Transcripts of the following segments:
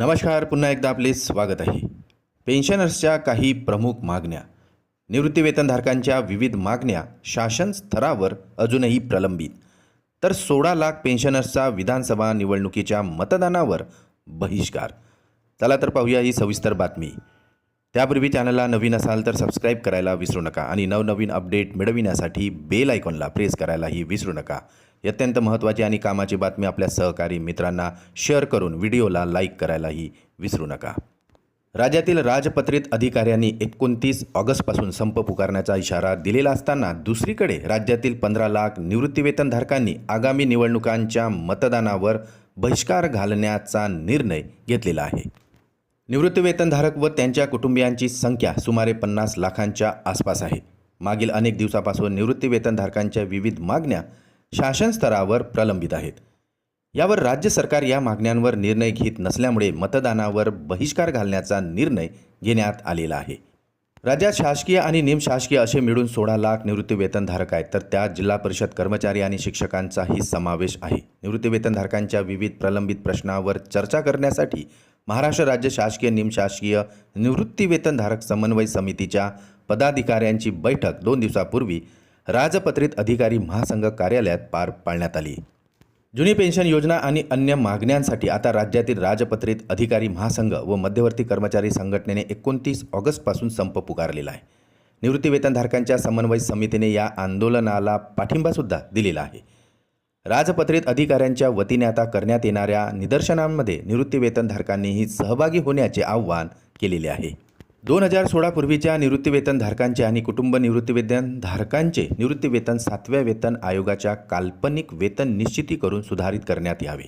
नमस्कार पुन्हा एकदा आपले स्वागत आहे. पेन्शनर्सच्या काही प्रमुख मागण्या. निवृत्तीवेतनधारकांच्या विविध मागण्या शासन स्तरावर अजूनही प्रलंबित. तर सोळा लाख पेन्शनर्सचा विधानसभा निवडणुकीच्या मतदानावर बहिष्कार. चला तर पाहूया ही सविस्तर बातमी. त्यापूर्वी चॅनलला नवीन असाल तर सबस्क्राईब करायला विसरू नका आणि नवनवीन अपडेट मिळविण्यासाठी बेल आयकॉनला प्रेस करायलाही विसरू नका. अत्यंत महत्त्वाची आणि कामाची बातमी आपल्या सहकारी मित्रांना शेअर करून व्हिडिओला लाईक करायलाही विसरू नका. राज्यातील राजपत्रित अधिकाऱ्यांनी एकोणतीस ऑगस्टपासून संप पुकारण्याचा इशारा दिलेला असताना दुसरीकडे राज्यातील पंधरा लाख निवृत्तीवेतनधारकांनी आगामी निवडणुकांच्या मतदानावर बहिष्कार घालण्याचा निर्णय घेतलेला आहे. निवृत्तीवेतनधारक व त्यांच्या कुटुंबियांची संख्या सुमारे पन्नास लाखांच्या आसपास आहे. मागील अनेक दिवसापासून निवृत्तीवेतनधारकांच्या विविध मागण्या शासन स्तरावर प्रलंबित आहेत. यावर राज्य सरकार या मागण्यांवर निर्णय घेत नसल्यामुळे मतदानावर बहिष्कार घालण्याचा निर्णय घेण्यात आलेला आहे. राज्यात शासकीय आणि निमशासकीय असे मिळून सोळा लाख निवृत्तीवेतनधारक आहेत. तर त्यात जिल्हा परिषद कर्मचारी आणि शिक्षकांचाही समावेश आहे. निवृत्तीवेतनधारकांच्या विविध प्रलंबित प्रश्नावर चर्चा करण्यासाठी महाराष्ट्र राज्य शासकीय निमशासकीय निवृत्तीवेतनधारक समन्वय समितीच्या पदाधिकाऱ्यांची बैठक दोन दिवसापूर्वी राजपत्रित अधिकारी महासंघ कार्यालयात पार पाडण्यात आली. जुनी पेन्शन योजना आणि अन्य मागण्यांसाठी आता राज्यातील राजपत्रित अधिकारी महासंघ व मध्यवर्ती कर्मचारी संघटनेने एकोणतीस ऑगस्टपासून संप पुकारलेला आहे. निवृत्तीवेतनधारकांच्या समन्वय समितीने या आंदोलनाला पाठिंबासुद्धा दिलेला आहे. राजपत्रित अधिकाऱ्यांच्या वतीने आता करण्यात येणाऱ्या निदर्शनांमध्ये निवृत्तीवेतनधारकांनीही सहभागी होण्याचे आव्हान केलेले आहे. दोन हजार सोळापूर्वीच्या निवृत्तीवेतनधारकांचे आणि कुटुंब निवृत्तीवेतनधारकांचे निवृत्तीवेतन सातव्या वेतन आयोगाच्या काल्पनिक वेतन निश्चिती करून सुधारित करण्यात यावे.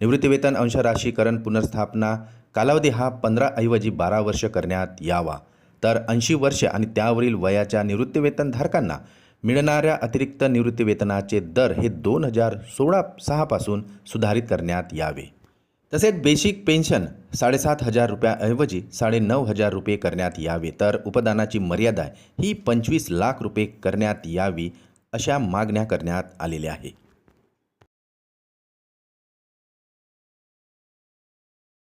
निवृत्तीवेतन अंशराशीकरण पुनर्स्थापना कालावधी हा पंधरा ऐवजी बारा वर्ष करण्यात यावा. तर ऐंशी वर्ष आणि त्यावरील वयाच्या निवृत्तीवेतनधारकांना मिळणाऱ्या अतिरिक्त निवृत्तीवेतनाचे दर हे दोन हजार सोळा सहापासून सुधारित करण्यात यावे. तसेच बेसिक पेन्शन साडेसात हजार रुपयाऐवजी साडेनऊ हजार रुपये करण्यात यावे. तर उपदानाची मर्यादा ही पंचवीस लाख रुपये करण्यात यावी अशा मागण्या करण्यात आलेल्या आहे.